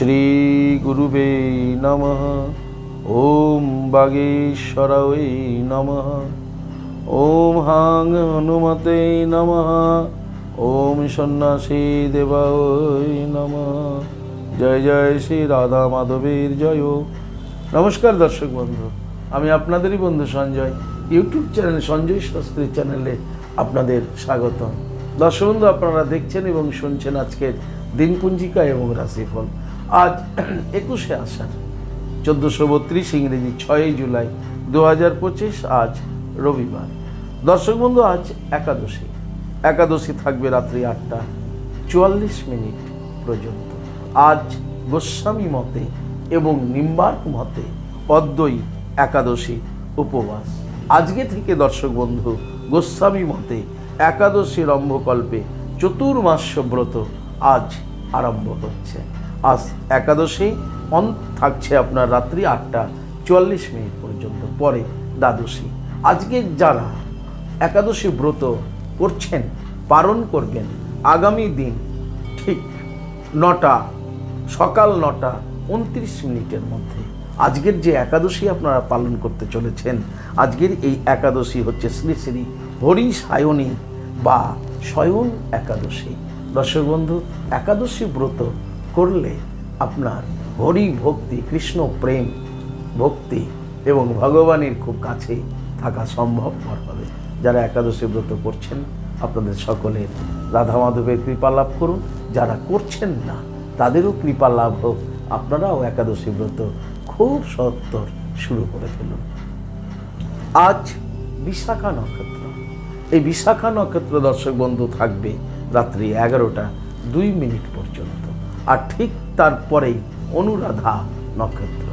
শ্রীগুরুবে নমঃ। ওম বাগেশ্বরায় নমঃ। ওম হাং হনুমতে নমঃ। ওম সন্ন্যাসী দেবায় নমঃ। জয় জয় শ্রী রাধা মাধবের জয়। নমস্কার দর্শক বন্ধু, আমি আপনাদেরই বন্ধু সঞ্জয়। ইউটিউব চ্যানেল সঞ্জয় শাস্ত্রী চ্যানেলে আপনাদের স্বাগত দর্শক বন্ধু, আপনারা দেখছেন এবং শুনছেন আজকের দিনপুঞ্জিকা এবং রাশিফল। আজ একুশে আষাঢ়, চোদ্দোশো বত্রিশ ইংরেজি, ছয়ই জুলাই দু হাজার পঁচিশ, আজ রবিবার। দর্শক বন্ধু, আজ একাদশী। একাদশী থাকবে রাত্রি আটটা চুয়াল্লিশ মিনিট পর্যন্ত। আজ গোস্বামী মতে এবং নিম্বার্ক মতে অদ্বৈ একাদশী উপবাস। আজকে থেকে দর্শক বন্ধু, গোস্বামী মতে একাদশী রম্ভকল্পে চতুর্মাস্য ব্রত আজ আরম্ভ হচ্ছে। আজ একাদশী, অন থাকছে আপনার রাত্রি আটটা চুয়াল্লিশ মিনিট পর্যন্ত, পরে দ্বাদশী। আজকে যারা একাদশী ব্রত করছেন, পালন করবেন, আগামী দিন ঠিক নটা, সকাল নটা, উনত্রিশ মিনিটের মধ্যে, আজকের যে একাদশী আপনারা পালন করতে চলেছেন, আজকের এই একাদশী হচ্ছে শ্রী শ্রী হরি সায়নী বা শয়ন একাদশী। দর্শক বন্ধু, একাদশী ব্রত করলে আপনার হরি ভক্তি কৃষ্ণ প্রেম, ভক্তি এবং ভগবানের খুব কাছে থাকা সম্ভবপর হবে। যারা একাদশী ব্রত করছেন, আপনাদের সকলের রাধা মাধবের কৃপা লাভ করুন। যারা করছেন না, তাদেরও কৃপা লাভ হোক। আপনারাও একাদশী ব্রত খুব সত্তর শুরু করে ফেলুন। আজ বিশাখা নক্ষত্র। এই বিশাখা নক্ষত্র দর্শক বন্ধু থাকবে রাত্রি এগারোটা দুই মিনিট পর্যন্ত। আর ঠিক তারপরেই অনুরাধা নক্ষত্র।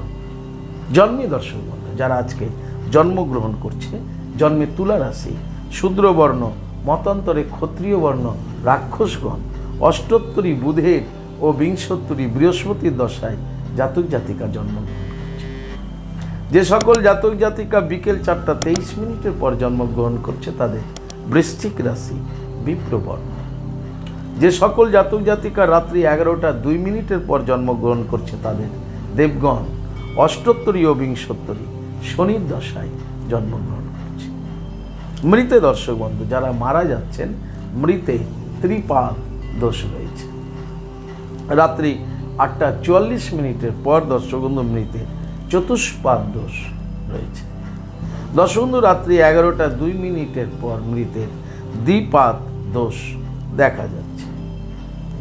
জন্মে দর্শক বন্ধু যারা আজকে জন্মগ্রহণ করছে, জন্মে তুলা রাশি শূদ্রবর্ণ, মতান্তরে ক্ষত্রিয় বর্ণ, রাক্ষসগণ, অষ্টোত্তরী বুধের ও বিংশোত্তরী বৃহস্পতির দশায় জাতক জাতিকা জন্মগ্রহণ করছে। যে সকল জাতক জাতিকা বিকেল চারটা তেইশ মিনিটের পর জন্মগ্রহণ করছে, তাদের বৃশ্চিক রাশি বিপ্রবর্ণ। যে সকল জাতক জাতিকা রাত্রি এগারোটা দুই মিনিটের পর জন্মগ্রহণ করছে তাদের, দেবগণ, অষ্টোত্তরী ও বিংশোত্তরী, শনির দশায় জন্মগ্রহণ করছে। মৃতে দর্শক বন্ধু, যারা মারা যাচ্ছেন, মৃতে ত্রিপাদ দোষ রয়েছে। রাত্রি আটটা চুয়াল্লিশ মিনিটের পর দর্শক বন্ধু, মৃতে চতুষ্পাদ দোষ রয়েছে। দর্শক বন্ধু, রাত্রি এগারোটা দুই মিনিটের পর মৃতের দ্বিপাদ দোষ দেখা যাচ্ছে।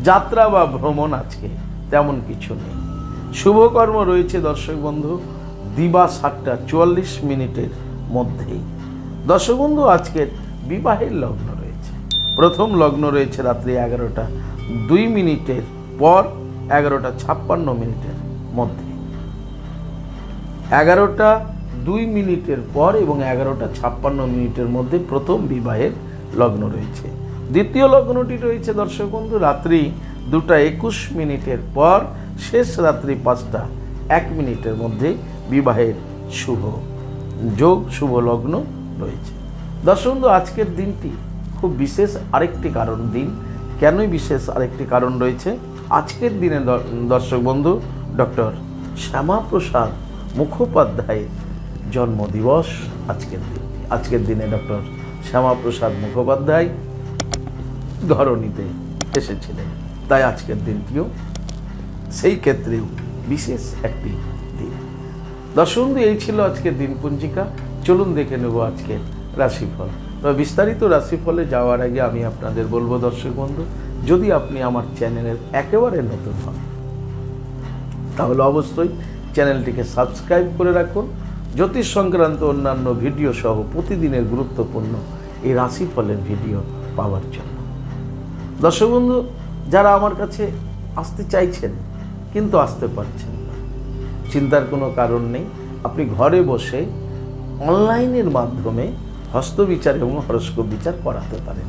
যাত্রা বা ভ্রমণ আজকে তেমন কিছু নেই। শুভকর্ম রয়েছে, দর্শক বন্ধু, দিবা সাতটা চুয়াল্লিশ মিনিটের মধ্যেই। দর্শক বন্ধু আজকের বিবাহের লগ্ন রয়েছে। প্রথম লগ্ন রয়েছে রাত্রি এগারোটা দুই মিনিটের পর এগারোটা ছাপ্পান্ন মিনিটের মধ্যে। এগারোটা দুই মিনিটের পর এবং এগারোটা ছাপ্পান্ন মিনিটের মধ্যে প্রথম বিবাহের লগ্ন রয়েছে। দ্বিতীয় লগ্নটি রয়েছে দর্শক বন্ধু, রাত্রি দুটা একুশ মিনিটের পর, শেষ রাত্রি পাঁচটা এক মিনিটের মধ্যে বিবাহের শুভ যোগ, শুভ লগ্ন রয়েছে। দর্শক বন্ধু, আজকের দিনটি খুব বিশেষ আরেকটি কারণ দিন। কেনই বিশেষ আরেকটি কারণ রয়েছে? আজকের দিনে দর্শক বন্ধু, ডক্টর শ্যামাপ্রসাদ মুখোপাধ্যায়ের জন্মদিবস আজকের দিন। আজকের দিনে ডক্টর শ্যামাপ্রসাদ মুখোপাধ্যায় ধরণীতে এসেছিলেন। তাই আজকের দিনটিও সেই ক্ষেত্রেও বিশেষ একটি দিন। দর্শক বন্ধু, এই ছিল আজকের দিন পঞ্জিকা। চলুন দেখে নেব আজকের রাশিফল। তবে বিস্তারিত রাশিফলে যাওয়ার আগে আমি আপনাদের বলব দর্শক বন্ধু যদি আপনি আমার চ্যানেলের একেবারে নতুন হন তাহলে অবশ্যই চ্যানেলটিকে সাবস্ক্রাইব করে রাখুন। জ্যোতিষ সংক্রান্ত অন্যান্য ভিডিও সহ প্রতিদিনের গুরুত্বপূর্ণ এই রাশিফলের ভিডিও পাওয়ার জন্য। দর্শক বন্ধু, যারা আমার কাছে আসতে চাইছেন, কিন্তু আসতে পারছেন না, চিন্তার কোনো কারণ নেই আপনি ঘরে বসে অনলাইনের মাধ্যমে হস্তবিচার এবং হরস্কোপ বিচার করাতে পারেন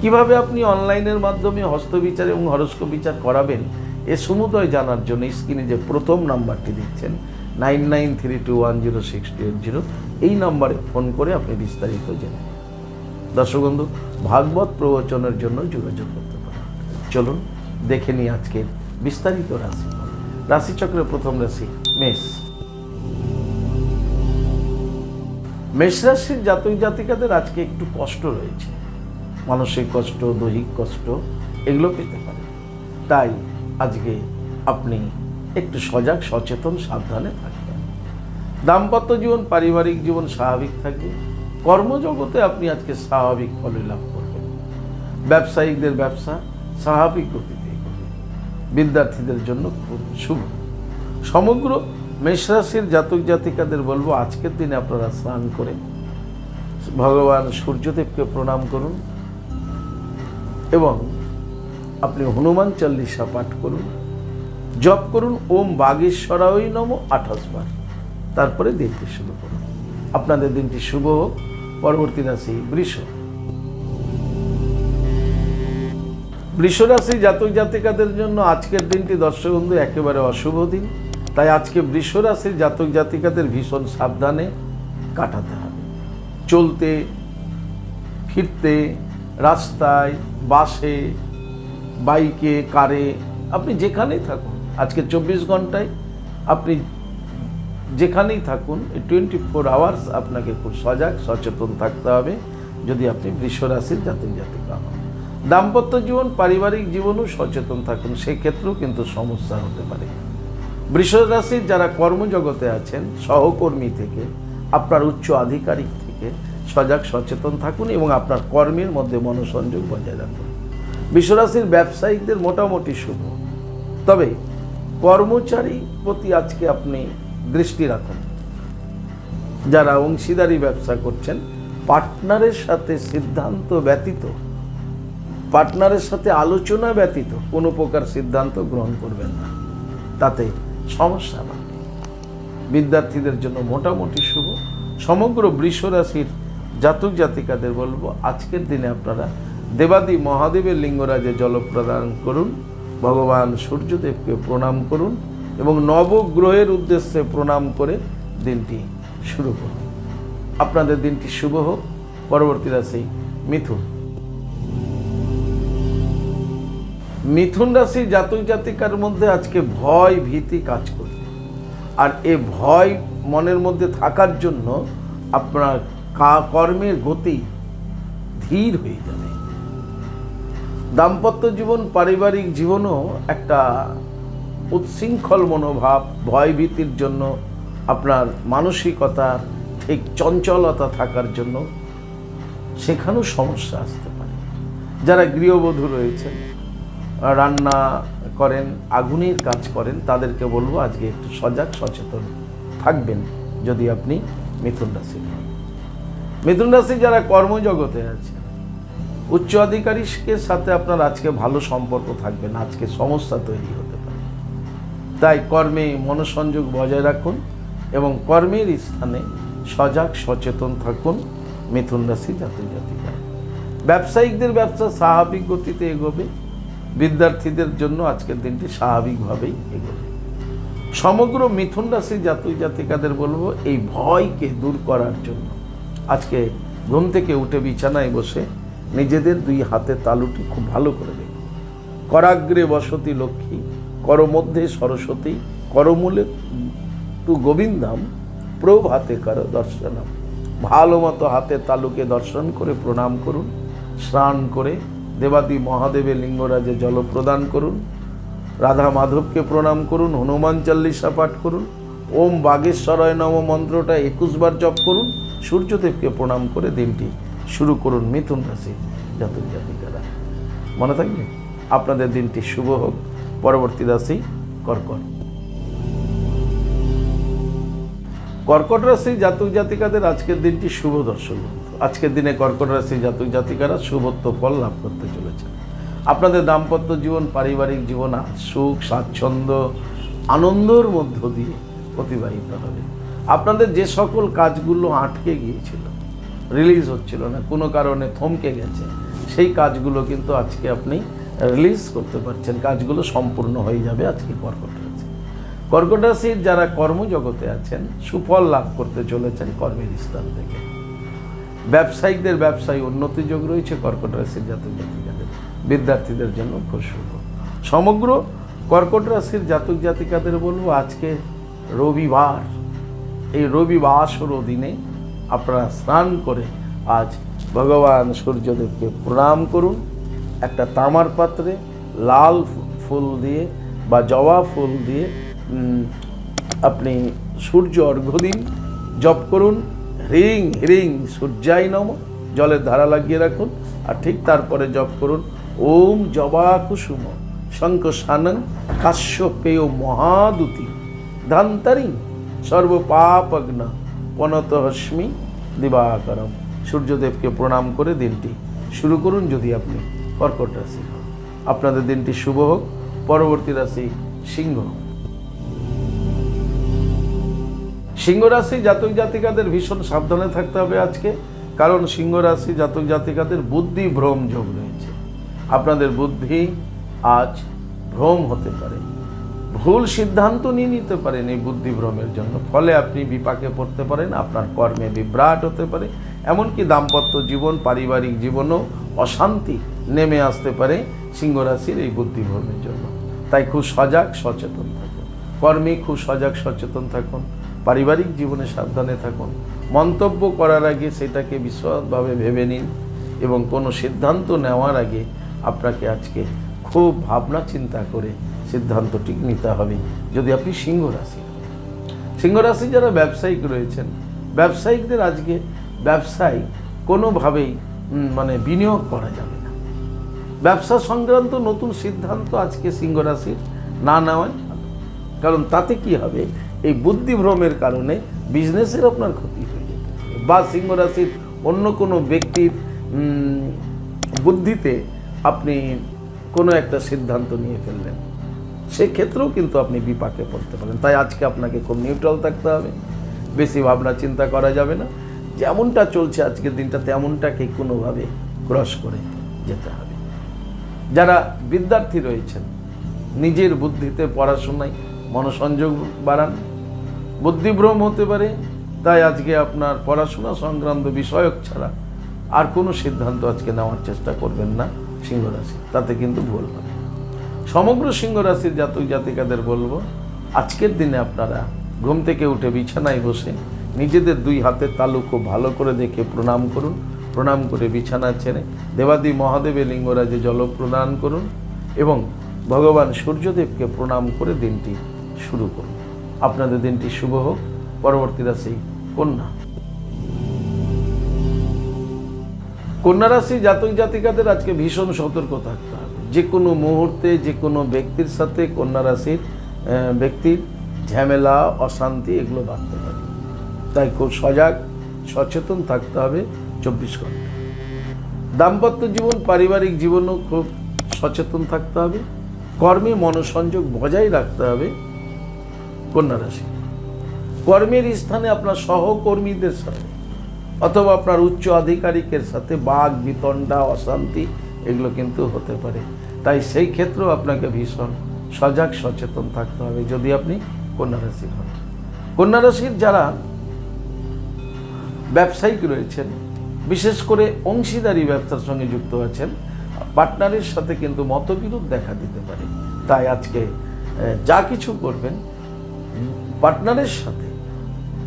কীভাবে আপনি অনলাইনের মাধ্যমে হস্তবিচার এবং হরস্কোপ বিচার করাবেন, এ সমুদয় জানার জন্য স্ক্রিনে যে প্রথম নাম্বারটি দিচ্ছেন nine nine three two one zero six two eight zero, এই নাম্বারে ফোন করে আপনি বিস্তারিত জেনে। দর্শক বন্ধু ভাগবত প্রবচনের জন্য যোগাযোগ করতে পারেন চলুন, দেখে নিই আজকের বিস্তারিত রাশি। রাশিচক্রের প্রথম রাশি, মেষ। মেষ রাশির জাতক জাতিকাদের আজকে একটু কষ্ট রয়েছে। মানসিক কষ্ট, দৈহিক কষ্ট, এগুলো পেতে পারে। তাই আজকে আপনি একটু সজাগ, সচেতন, সাবধানে থাকবেন। দাম্পত্য জীবন, পারিবারিক জীবন স্বাভাবিক থাকবে। কর্মজগতে আপনি আজকে স্বাভাবিক ফল লাভ ব্যবসায়িকদের ব্যবসা স্বাভাবিক গতিতে বিদ্যার্থীদের জন্য খুব শুভ। সমগ্র মেষরাশির জাতক জাতিকাদের বলব, আজকের দিনে আপনারা স্নান করে ভগবান সূর্যদেবকে প্রণাম করুন এবং আপনি হনুমান চল্লিশা পাঠ করুন, জপ করুন, ওম বাগেশ্বরাই নম আঠাশ বার। তারপরে দিনটি শুরু করুন। আপনাদের দিনটি শুভ হোক। পরবর্তী রাশি বৃষ। বৃষ রাশি জাতক জাতিকাদের জন্য আজকের দিনটি দর্শক বন্ধু একেবারে অশুভ দিন। তাই আজকে বৃষ রাশির জাতক জাতিকাদের ভীষণ সাবধানে কাটাতে হবে। চলতে, ফিরতে, রাস্তায়, বাসে, বাইকে, কারে, আপনি যেখানেই থাকুন, আজকে চব্বিশ ঘন্টায় আপনি যেখানেই থাকুন টোয়েন্টি ফোর আওয়ার্স আপনাকে খুব সজাগ, সচেতন থাকতে হবে, যদি আপনি বৃষ রাশির জাতক জাতিকা হন। দাম্পত্য জীবন, পারিবারিক জীবনও সচেতন থাকুন সেক্ষেত্রেও কিন্তু সমস্যা হতে পারে। বৃষ রাশির যারা কর্মজগতে আছেন, সহকর্মী থেকে, আপনার উচ্চ আধিকারিক থেকে, সজাগ সচেতন থাকুন এবং আপনার কর্মের মধ্যে মনোসংযোগ বজায় রাখুন। বিশ্বরাশির ব্যবসায়িকদের মোটামুটি শুভ। তবে কর্মচারী প্রতি আজকে আপনি দৃষ্টি রাখুন। যারা অংশীদারি ব্যবসা করছেন, পার্টনারের সাথে সিদ্ধান্ত ব্যতীত পার্টনারের সাথে আলোচনা ব্যতীত কোনো প্রকার সিদ্ধান্ত গ্রহণ করবেন না। তাতে সমস্যা বাড়বে বিদ্যার্থীদের জন্য মোটামুটি শুভ। সমগ্র বৃষরাশির জাতক জাতিকাদের বলব, আজকের দিনে আপনারা দেবাদি মহাদেবের লিঙ্গরাজে জল প্রদান করুন, ভগবান সূর্যদেবকে প্রণাম করুন এবং নবগ্রহের উদ্দেশ্যে প্রণাম করে দিনটি শুরু করুন। আপনাদের দিনটি শুভ হোক। পরবর্তী রাশি মিথুন। মিথুন রাশি জাতক জাতিকার মধ্যে আজকে ভয় ভীতি কাজ করবে আর এ ভয় মনের মধ্যে থাকার জন্য আপনার কর্মের গতি ধীর হয়ে যাবে। দাম্পত্য জীবন, পারিবারিক জীবনও একটা উচ্ছৃঙ্খল মনোভাব, ভয় ভীতির জন্য আপনার মানসিকতা ঠিক চঞ্চলতা থাকার জন্য সেখানেও সমস্যা আসতে পারে। যারা গৃহবধূ রয়েছেন রান্না করেন, আগুনের কাজ করেন, তাদেরকে বলব আজকে একটু সজাগ, সচেতন থাকবেন যদি আপনি মিথুন হন। মিথুন রাশি যারা কর্মজগতে আছে উচ্চ আধিকারিকের সাথে আপনার আজকে ভালো সম্পর্ক থাকবে না, আজকে সমস্যা তৈরি হতে পারে তাই কর্মে মনোসংযোগ বজায় রাখুন এবং কর্মের স্থানে সজাগ, সচেতন থাকুন মিথুন রাশি জাতি জাতিকা ব্যবসায়িকদের ব্যবসা স্বাভাবিক গতিতে এগোবে বিদ্যার্থীদের জন্য আজকের দিনটি স্বাভাবিকভাবেই এগোবে। সমগ্র মিথুন রাশি জাতক জাতিকাদের বলব, এই ভয়কে দূর করার জন্য। আজকে ঘুম থেকে উঠে বিছানায় বসে নিজেদের দুই হাতে তালুটি খুব ভালো করে দেখুন করাগ্রে বসতি লক্ষ্মী, করমধ্যে সরস্বতী, করমূলে তু গোবিন্দাম প্রভাতে কর দর্শনম। ভালো মতো হাতে তালুকে দর্শন করে প্রণাম করুন, স্নান করে দেবাদি মহাদেবের লিঙ্গরাজে জল প্রদান করুন। রাধা মাধবকে প্রণাম করুন, হনুমান চল্লিশা পাঠ করুন, ওম বাগেশ্বরয় নম মন্ত্রটা একুশ বার জপ করুন, সূর্যদেবকে প্রণাম করে দিনটি শুরু করুন মিথুন রাশি জাতক জাতিকারা। মনে থাকবে আপনাদের দিনটি শুভ হোক, পরবর্তী রাশি কর্কট। কর্কট রাশি জাতক জাতিকাদের আজকের দিনটি শুভ দর্শন। বন্ধু। আজকের দিনে কর্কট রাশি জাতক জাতিকারা শুভত্ব ফল লাভ করতে চলেছে আপনাদের দাম্পত্য জীবন, পারিবারিক জীবন সুখ, স্বাচ্ছন্দ্য, আনন্দর মধ্য দিয়ে অতিবাহিত হবে। আপনাদের যে সকল কাজগুলো আটকে গিয়েছিল রিলিজ হচ্ছিল না, কোনো কারণে থমকে গেছে, সেই কাজগুলো কিন্তু আজকে আপনি রিলিজ করতে পারছেন। কাজগুলো সম্পূর্ণ হয়ে যাবে আজকে কর্কট রাশি। কর্কট রাশির যারা কর্মজগতে আছেন, সুফল লাভ করতে চলেছেন কর্মের স্থান থেকে। ব্যবসায়িকদের ব্যবসায় উন্নতি যোগ রয়েছে, কর্কট রাশির জাতক জাতিকাদের, বিদ্যার্থীদের জন্য শুভ সমগ্র কর্কট রাশির জাতক জাতিকাদের বলব, আজকে রবিবার। এই রবিবাসর দিনে আপনারা স্নান করে আজ ভগবান সূর্যদেবকে প্রণাম করুন। একটা তামার পাত্রে লাল ফুল দিয়ে বা জবা ফুল দিয়ে আপনি সূর্য অর্ঘ্য দিন, জপ করুন। হ্রিং হ্রিং সূর্যাই নম। জলের ধারা লাগিয়ে রাখুন আর ঠিক তারপরে জপ করুন। ওম জবা কুসুম শঙ্খ সানং কাশ্যপেয় মহাদুতি ধান্তারিং সর্বপাপগ্ন পনত হস্মি দিবাকরম। সূর্যদেবকে প্রণাম করে দিনটি শুরু করুন যদি আপনি কর্কট রাশি। আপনাদের দিনটি শুভ হোক। পরবর্তী রাশি সিংহ। সিংহ রাশি জাতক জাতিকাদের ভীষণ সাবধানে থাকতে হবে আজকে, কারণ সিংহ রাশি জাতক জাতিকাদের বুদ্ধি ভ্রম যোগ রয়েছে। আপনাদের বুদ্ধি আজ ভ্রম হতে পারে। ভুল সিদ্ধান্ত নিয়ে নিতে পারেন এই বুদ্ধি ভ্রমের জন্য। ফলে আপনি বিপাকে পড়তে পারেন, আপনার কর্মে বিভ্রাট হতে পারে। এমনকি দাম্পত্য জীবন, পারিবারিক জীবনও অশান্তি নেমে আসতে পারে সিংহ রাশির এই বুদ্ধি ভ্রমের জন্য। তাই খুব সজাগ, সচেতন থাকুন। কর্মে খুব সজাগ, সচেতন থাকুন, পারিবারিক জীবনে সাবধানে থাকুন মন্তব্য করার আগে সেটাকে বিশদভাবে ভেবে নিন এবং কোনো সিদ্ধান্ত নেওয়ার আগে আপনাকে আজকে খুব ভাবনা চিন্তা করে সিদ্ধান্তটি নিতে হবে যদি আপনি সিংহ রাশি সিংহ রাশি যারা ব্যবসায়িক রয়েছেন, ব্যবসায়িকদের আজকে ব্যবসায় কোনোভাবেই মানে বিনিয়োগ করা যাবে না ব্যবসা সংক্রান্ত নতুন সিদ্ধান্ত আজকে সিংহ রাশির না নেওয়াই ভালো। কারণ তাতে কি হবে? এই বুদ্ধিভ্রমের কারণে বিজনেসের আপনার ক্ষতি হয়ে যেতে বা সিংহ রাশির অন্য কোনো ব্যক্তির বুদ্ধিতে আপনি কোনো একটা সিদ্ধান্ত নিয়ে ফেললেন। সেক্ষেত্রেও কিন্তু আপনি বিপাকে পড়তে পারেন। তাই আজকে আপনাকে খুব নিউট্রাল থাকতে হবে। বেশি ভাবনা চিন্তা করা যাবে না। যেমনটা চলছে আজকের দিনটা, তেমনটাকে কোনোভাবে ক্রস করে যেতে হবে। যারা বিদ্যার্থী রয়েছেন, নিজের বুদ্ধিতে পড়াশোনায় মনোসংযোগ বাড়ান। বুদ্ধিভ্রম হতে পারে, তাই আজকে আপনার পড়াশোনা সংক্রান্ত বিষয়ক ছাড়া আর কোনো সিদ্ধান্ত আজকে নেওয়ার চেষ্টা করবেন না সিংহরাশি, তাতে কিন্তু ভুল হবে। সমগ্র সিংহ রাশির জাতক জাতিকাদের বলব, আজকের দিনে আপনারা ঘুম থেকে উঠে বিছানায় বসে নিজেদের দুই হাতের তালু খুব ভালো করে দেখে প্রণাম করুন। প্রণাম করে বিছানা ছেড়ে দেবাদি মহাদেবের লিঙ্গরাজে জল প্রদান করুন এবং ভগবান সূর্যদেবকে প্রণাম করে দিনটি শুরু করুন। আপনাদের দিনটি শুভ হোক, পরবর্তী রাশি কন্যা। কন্যা রাশি জাতক জাতিকাদের আজকে ভীষণ সতর্ক থাকতে হবে। যে কোনো মুহূর্তে যে কোনো ব্যক্তির সাথে কন্যা রাশির ব্যক্তির ঝামেলা, অশান্তি এগুলো বাড়তে পারে। তাই খুব সজাগ, সচেতন থাকতে হবে চব্বিশ ঘণ্টা। দাম্পত্য জীবন, পারিবারিক জীবনও খুব সচেতন থাকতে হবে। কর্মে মনোসংযোগ বজায় রাখতে হবে। কন্যা রাশি। কর্মের স্থানে আপনার সহকর্মীদের সাথে অথবা আপনার উচ্চ আধিকারিকের সাথে বাঘ, বিতণ্ডা, অশান্তি, এগুলো কিন্তু হতে পারে। তাই সেই ক্ষেত্রেও আপনাকে ভীষণ সজাগ, সচেতন থাকতে হবে যদি আপনি কন্যা রাশি হন। কন্যা রাশির যারা ব্যবসায়িক রয়েছেন, বিশেষ করে অংশীদারি ব্যবসার সঙ্গে যুক্ত আছেন, পার্টনারের সাথে কিন্তু মতবিরোধ দেখা দিতে পারে। তাই আজকে যা কিছু করবেন পার্টনারের সাথে।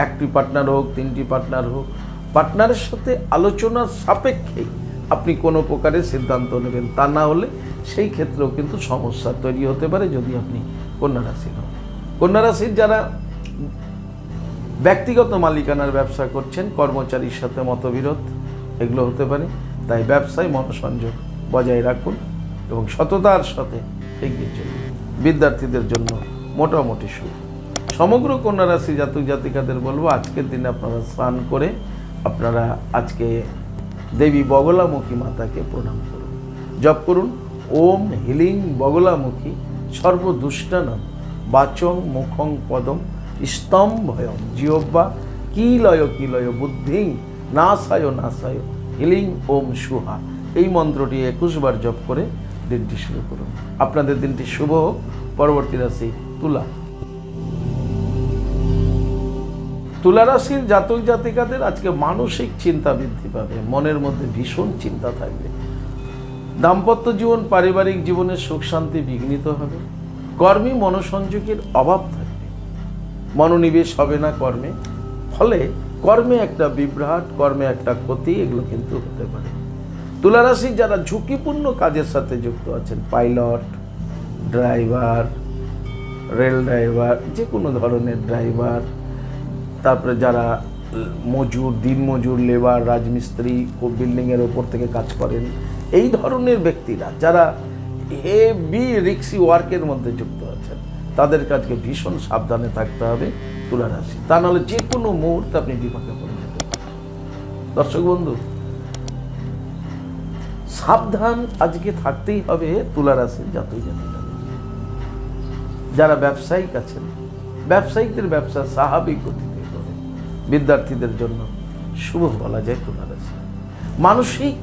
একটি পার্টনার হোক, তিনটি পার্টনার হোক পার্টনারের সাথে আলোচনার সাপেক্ষে আপনি কোনো প্রকারের সিদ্ধান্ত নেবেন। তা না হলে সেই ক্ষেত্রেও কিন্তু সমস্যা তৈরি হতে পারে যদি আপনি কন্যা রাশির হন। কন্যা রাশির যারা ব্যক্তিগত মালিকানার ব্যবসা করছেন, কর্মচারীর সাথে মতবিরোধ, এগুলো হতে পারে। তাই ব্যবসায় মনোসংযোগ বজায় রাখুন এবং সততার সাথে এগিয়ে চলুন। বিদ্যার্থীদের জন্য মোটামুটি সুখ। সমগ্র কন্যা রাশি জাতক জাতিকাদের বলব, আজকের দিনে আপনারা স্নান করে আপনারা আজকে দেবী বগলামুখী মাতাকে প্রণাম করুন। জপ করুন। ওম হিলিং বগলামুখী সর্বদুষ্টানম বাচং মুখং পদম স্তম্ভয়ম জিহ্বা কিলয় কিলয় বুদ্ধিং নাসায় নাসায় হিলিং ওম সুহা। এই মন্ত্রটি একুশ বার জপ করে দিনটি শুরু করুন। আপনাদের দিনটি শুভ হোক। পরবর্তী রাশি তুলা। তুলা রাশির জাতক জাতিকাদের আজকে মানসিক চিন্তা বৃদ্ধি পাবে, মনের মধ্যে ভীষণ চিন্তা থাকবে। দাম্পত্য জীবন, পারিবারিক জীবনের সুখ শান্তি বিঘ্নিত হবে, কর্মী মনোসংযোগের অভাব থাকবে। মনোনিবেশ হবে না কর্মে, ফলে কর্মে একটা বিভ্রাট, কর্মে একটা ক্ষতি, এগুলো কিন্তু হতে পারে। তুলারাশি যারা ঝুঁকিপূর্ণ কাজের সাথে যুক্ত আছেন, পাইলট, ড্রাইভার, রেল ড্রাইভার যে কোনো ধরনের ড্রাইভার তারপরে যারা মজুর, দিন মজুর, লেবার, রাজমিস্ত্রি বিল্ডিংয়ের ওপর থেকে কাজ করেন, এই ধরনের ব্যক্তিরা যারা হেভি রিক্সি ওয়ার্কের মধ্যে যুক্ত আছেন, তাদের কাজকে ভীষণ সাবধানে থাকতে হবে, তুলা রাশি। তা নাহলে যে কোনো মুহূর্তে আপনি বিপাকে পড়ে যেতে পারেন দর্শক বন্ধু, সাবধান আজকে থাকতেই হবে তুলা রাশির জাতক জাতিকা যারা ব্যবসায়িক আছেন, ব্যবসায়িকদের ব্যবসা স্বাভাবিক গতিতে বিদ্যার্থীদের জন্য শুভ বলা যায় তুলা রাশি মানসিক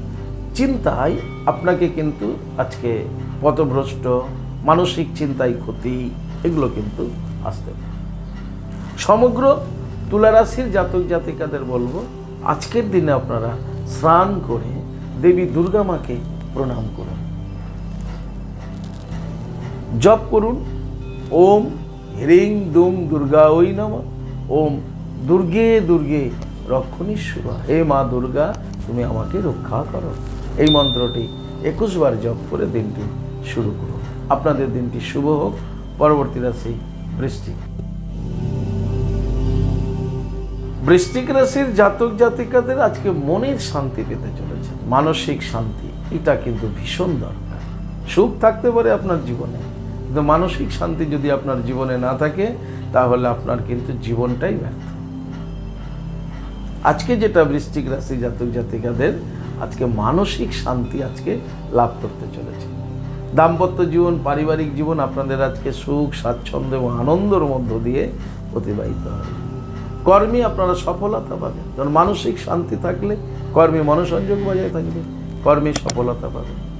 চিন্তায় আপনাকে কিন্তু আজকে পথভ্রষ্ট, মানসিক চিন্তায় ক্ষতি, এগুলো কিন্তু আসতে পারে। সমগ্র তুলারাশির জাতক জাতিকাদের বলব, আজকের দিনে আপনারা স্নান করে দেবী দুর্গা মাকে প্রণাম করুন। জপ করুন। ওম হ্রিং দুম দুর্গা ওই নম। ওম দুর্গে দুর্গে রক্ষণী রক্ষণীশ্বর। হে মা দুর্গা, তুমি আমাকে রক্ষা করো। এই মন্ত্রটি একুশ বার জপ করে দিনটি শুরু করুন আপনাদের দিনটি শুভ হোক। পরবর্তী রাশি বৃষ্টি। বৃষ্টিক রাশির জাতক জাতিকাদের আজকে মনের শান্তি পেতে চলেছে। মানসিক শান্তি, এটা কিন্তু ভীষণ দরকার। সুখ থাকতে পারে আপনার জীবনে। কিন্তু মানসিক শান্তি যদি আপনার জীবনে না থাকে, তাহলে আপনার কিন্তু জীবনটাই ব্যর্থ। আজকে যেটা বৃশ্চিক রাশি জাতক জাতিকাদের, আজকে মানসিক শান্তি আজকে লাভ করতে চলেছে। দাম্পত্য জীবন, পারিবারিক জীবন আপনাদের আজকে সুখ, স্বাচ্ছন্দ্য এবং আনন্দর মধ্য দিয়ে অতিবাহিত হবে। কর্মে আপনারা সফলতা পাবেন। কারণ মানসিক শান্তি থাকলে কর্মে মনোসংযোগ বজায় থাকবে। কর্মে সফলতা পাবেন।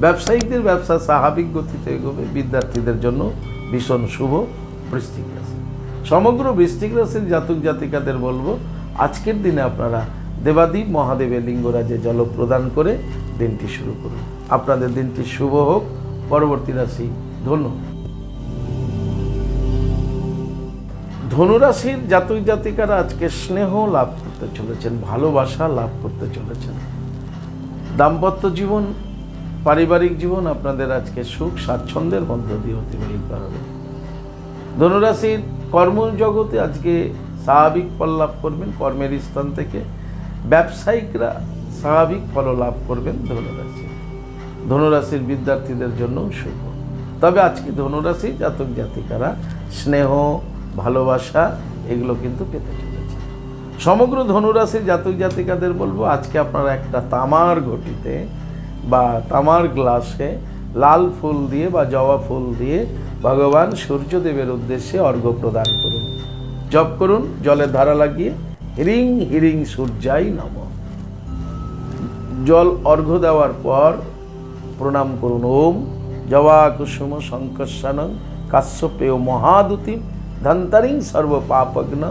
ব্যবসায়িকদের ব্যবসা স্বাভাবিক গতিতে এগোবে। বিদ্যার্থীদের জন্য ভীষণ শুভ বৃষ্টিক রাশি। সমগ্র বৃষ্টিক রাশির জাতক জাতিকাদের বলব আজকের দিনে আপনারা দেবাদীপ মহাদেবের লিঙ্গরাজে জল প্রদান করে দিনটি শুরু করুন। আপনাদের দিনটি শুভ হোক, পরবর্তী রাশি ধনু। ধনুরাশির জাতক জাতিকারা আজকে স্নেহ লাভ করতে চলেছেন, ভালোবাসা লাভ করতে চলেছেন। দাম্পত্য জীবন, পারিবারিক জীবন আপনাদের আজকে সুখ, স্বাচ্ছন্দ্যের মধ্য দিয়ে অতিবাহিত হবে। ধনুরাশির কর্মজগতে আজকে স্বাভাবিক ফল লাভ করবেন, কর্মের স্থান থেকে। ব্যবসায়িকরা স্বাভাবিক ফল লাভ করবেন ধনুরাশি। ধনুরাশির বিদ্যার্থীদের জন্য শুভ। তবে আজকে ধনুরাশি, জাতক জাতিকারা, স্নেহ, ভালোবাসা, এগুলো কিন্তু পেতে চলেছে। সমগ্র ধনুরাশির জাতক জাতিকাদের বলব, আজকে আপনারা একটা তামার ঘটিতে বা তামার গ্লাসে লাল ফুল দিয়ে বা জবা ফুল দিয়ে ভগবান সূর্যদেবের উদ্দেশ্যে অর্ঘ্য প্রদান করুন। জপ করুন, জলের ধারা লাগিয়ে, হিরিং হিরিং সূর্যাই নম। জল অর্ঘ্য দেওয়ার পর প্রণাম করুন, ওম জবা কুসুম শঙ্কর্ষানং কাশ্যপেয় মহাদুতিম ধন্তারিং সর্ব পাপগ্ন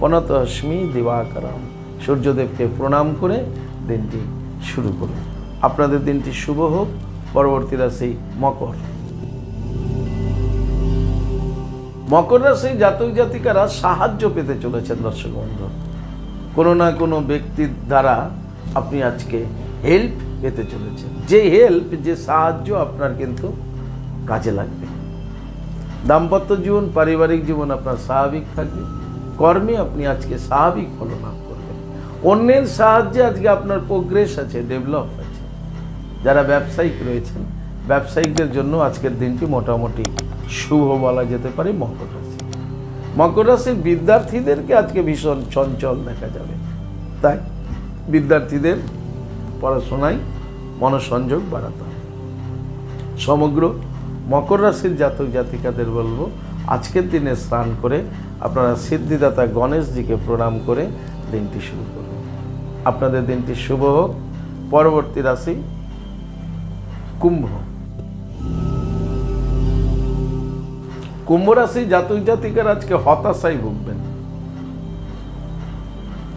পনতস্মি দিবাকরম। সূর্যদেবকে প্রণাম করে দিনটি শুরু করুন। আপনাদের দিনটি শুভ হোক। পরবর্তীরা সেই মকর। মকর রাশি জাতক জাতিকারা সাহায্য পেতে চলেছেন দর্শক বন্ধু। কোনো না কোনো ব্যক্তির দ্বারা আপনি আজকে হেল্প পেতে চলেছেন। যে হেল্প যে সাহায্য আপনার কিন্তু কাজে লাগবে। দাম্পত্য জীবন, পারিবারিক জীবন আপনার স্বাভাবিক থাকবে। কর্মে আপনি আজকে স্বাভাবিক ফল লাভ করবেন। অন্যের সাহায্যে আজকে আপনার প্রোগ্রেস আছে ডেভেলপ আছে। যারা ব্যবসায়িক রয়েছেন, ব্যবসায়িকদের জন্য আজকের দিনটি মোটামুটি শুভ বলা যেতে পারে মকর রাশি। মকর রাশির বিদ্যার্থীদেরকে আজকে ভীষণ চঞ্চল দেখা যাবে। তাই বিদ্যার্থীদের পড়াশোনায় মনোসংযোগ বাড়াতে হবে। সমগ্র মকর রাশির জাতক জাতিকাদের বলব, আজকের দিনে স্নান করে আপনারা সিদ্ধিদাতা গণেশজিকে প্রণাম করে দিনটি শুরু করুন। আপনাদের দিনটি শুভ হোক। পরবর্তী রাশি কুম্ভ কুম্ভ রাশি জাতক জাতিকার আজকে হতাশায় ভুগবেন।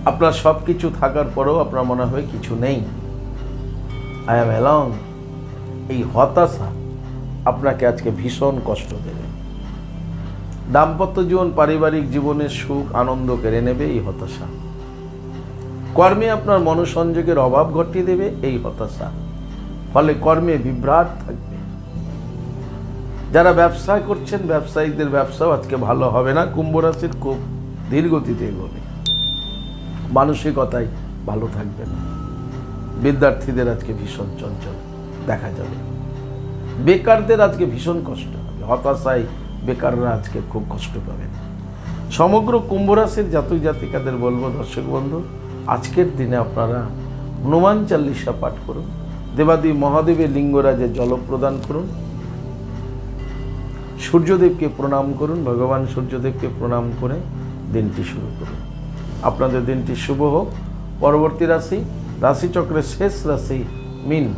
আপনার সব কিছু থাকার পরেও আপনার মনে হয় কিছু নেই। আই এম অ্যালং এই হতাশা আপনাকে আজকে ভীষণ কষ্ট দেবে। দাম্পত্য জীবন, পারিবারিক জীবনের সুখ, আনন্দ কেড়ে নেবে এই হতাশা। কর্মে আপনার মনোসংযোগের অভাব ঘটিয়ে দেবে এই হতাশা। ফলে কর্মে বিভ্রাট থাকবে। যারা ব্যবসা করছেন, ব্যবসায়ীদের ব্যবসাও আজকে ভালো হবে না। কুম্ভ রাশির খুব ধীরগতিতে এগোবে। মানসিকতায় ভালো থাকবে না। বিদ্যার্থীদের আজকে ভীষণ চঞ্চল দেখা যাবে। বেকারদের আজকে ভীষণ কষ্ট। হবে হতাশায় বেকাররা আজকে খুব কষ্ট পাবেন। সমগ্র কুম্ভ রাশির জাতক জাতিকাদের বলব, দর্শক বন্ধু, আজকের দিনে আপনারা হনুমান চাল্লিশা পাঠ করুন। দেবাদি মহাদেবের লিঙ্গরাজে জল প্রদান করুন। সূর্যদেবকে প্রণাম করুন, ভগবান সূর্যদেবকে প্রণাম করে দিনটি শুরু করুন। আপনাদের দিনটি শুভ হোক। পরবর্তী রাশি, রাশিচক্রের শেষ রাশি, মিন।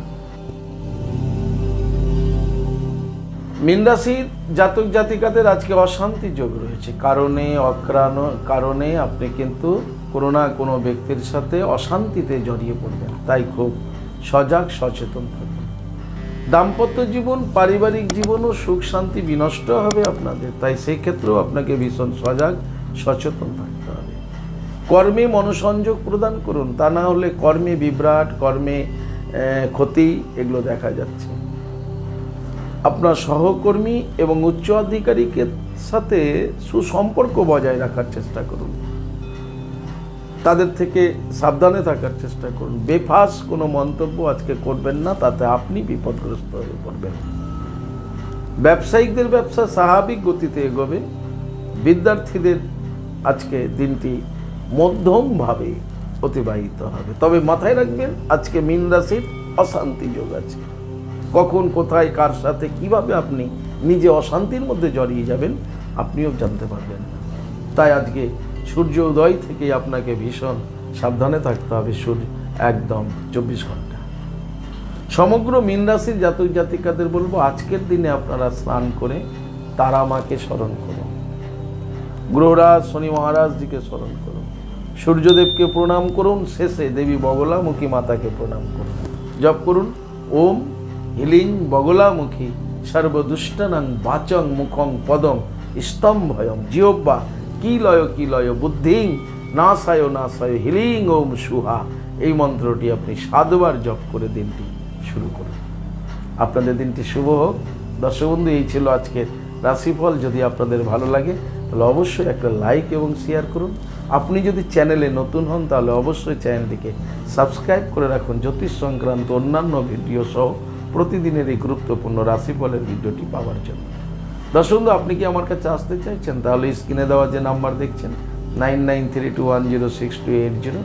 মিন রাশির জাতক জাতিকাদের আজকে অশান্তি যোগ রয়েছে। কারণে, অক্রাণ, কারণে আপনি কিন্তু কোনো না কোনো ব্যক্তির সাথে অশান্তিতে জড়িয়ে পড়বেন। তাই খুব সজাগ, সচেতন থাকুন। দাম্পত্য জীবন, পারিবারিক জীবনও সুখ, শান্তি বিনষ্ট হবে আপনাদের। তাই সেই ক্ষেত্রেও আপনাকে ভীষণ সজাগ, সচেতন থাকতে হবে। কর্মে মনোসংযোগ প্রদান করুন। তা না হলে কর্মে বিভ্রাট, কর্মে ক্ষতি এগুলো দেখা যাচ্ছে। আপনার সহকর্মী এবং উচ্চ আধিকারিকের সাথে সুসম্পর্ক বজায় রাখার চেষ্টা করুন। তাদের থেকে সাবধানে থাকার চেষ্টা করুন। বেফাস কোনো মন্তব্য আজকে করবেন না, তাতে আপনি বিপদগ্রস্ত হয়ে পড়বেন। ব্যবসায়িকদের ব্যবসা স্বাভাবিক গতিতে এগোবে। বিদ্যার্থীদের আজকে দিনটি মধ্যমভাবে অতিবাহিত হবে। তবে মাথায় রাখবেন, আজকে মীন রাশির অশান্তি যোগ আছে। কখন, কোথায়, কার সাথে কীভাবে আপনি নিজে অশান্তির মধ্যে জড়িয়ে যাবেন, আপনিও জানতে পারবেন। তাই আজকে সূর্য উদয় থেকে আপনাকে ভীষণ সাবধানে থাকতে হবে সূর্য একদম চব্বিশ ঘণ্টা। সমগ্র মীন রাশির জাতক জাতিকাদের বলব, আজকের দিনে আপনারা স্নান করে তারা মাকে স্মরণ করুন। গ্রহরাজ, শনি মহারাজজিকে স্মরণ করুন। সূর্যদেবকে প্রণাম করুন, শেষে দেবী বগলামুখী মাতাকে প্রণাম করুন। জপ করুন, ওম হিলিং বগলামুখী সর্বদুষ্টনাং বাচং মুখং পদম স্তম্ভয়ম জিহ্বা। কি লয় কি লয়, বুদ্ধিং? নাসায় নাসায় হিলিং ওম সুহা। এই মন্ত্রটি আপনি সাতবার জপ করে দিনটি শুরু করুন। আপনাদের দিনটি শুভ হোক। দর্শক বন্ধু এই ছিল আজকের রাশিফল। যদি আপনাদের ভালো লাগে, তাহলে অবশ্যই একটা লাইক এবং শেয়ার করুন। আপনি যদি চ্যানেলে নতুন হন, তাহলে অবশ্যই চ্যানেলটিকে সাবস্ক্রাইব করে রাখুন। জ্যোতিষ সংক্রান্ত অন্যান্য ভিডিও সহ প্রতিদিনের এই গুরুত্বপূর্ণ রাশিফলের ভিডিওটি পাওয়ার জন্য। দর্শক আপনি কি আমার কাছে আসতে চাইছেন? তাহলে স্ক্রিনে দেওয়া যে নাম্বার দেখছেন, nine nine three two one zero six two eight zero,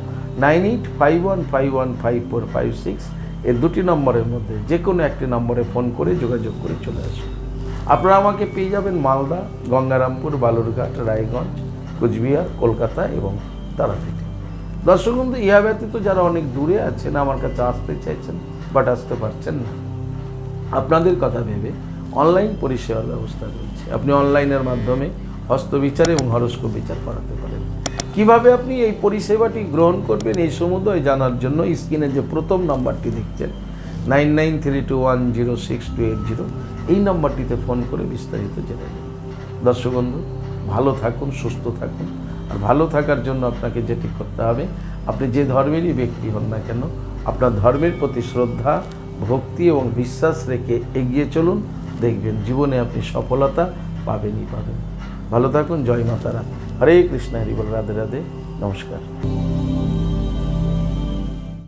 nine eight five one five one five four five six, এই দুটি নম্বরের মধ্যে যে কোনো একটি নম্বরে ফোন করে যোগাযোগ করে চলে আসুন। আপনারা আমাকে পেয়ে যাবেন মালদা, গঙ্গারামপুর, বালুরঘাট, রায়গঞ্জ, কুচবিহার, কলকাতা এবং তারাপীঠে। দর্শক বন্ধু ইহা ব্যতীত যারা অনেক দূরে আছেন, আমার কাছে আসতে চাইছেন, বাট আসতে পারছেন না, আপনাদের কথা ভেবে অনলাইন পরিষেবার ব্যবস্থা রয়েছে। আপনি অনলাইনের মাধ্যমে হস্তবিচার এবং হরস্কোপ বিচার করাতে পারেন। কীভাবে আপনি এই পরিষেবাটি গ্রহণ করবেন এই সমুদয় জানার জন্য স্ক্রিনে যে প্রথম নাম্বারটি দেখছেন, nine nine three two one zero six two eight zero, এই নাম্বারটিতে ফোন করে বিস্তারিত জেনে নেবেন দর্শক বন্ধু, ভালো থাকুন, সুস্থ থাকুন, আর ভালো থাকার জন্য আপনাকে যেটি করতে হবে, আপনি যে ধর্মেরই ব্যক্তি হন না কেন, আপনার ধর্মের প্রতি শ্রদ্ধা, ভক্তি এবং বিশ্বাস রেখে এগিয়ে চলুন। দেখবেন জীবনে আপনি সফলতা পাবেনই পাবেন। ভালো থাকুন, জয় মাতারা হরে কৃষ্ণ, হরি বল, রাধে রাধে, নমস্কার।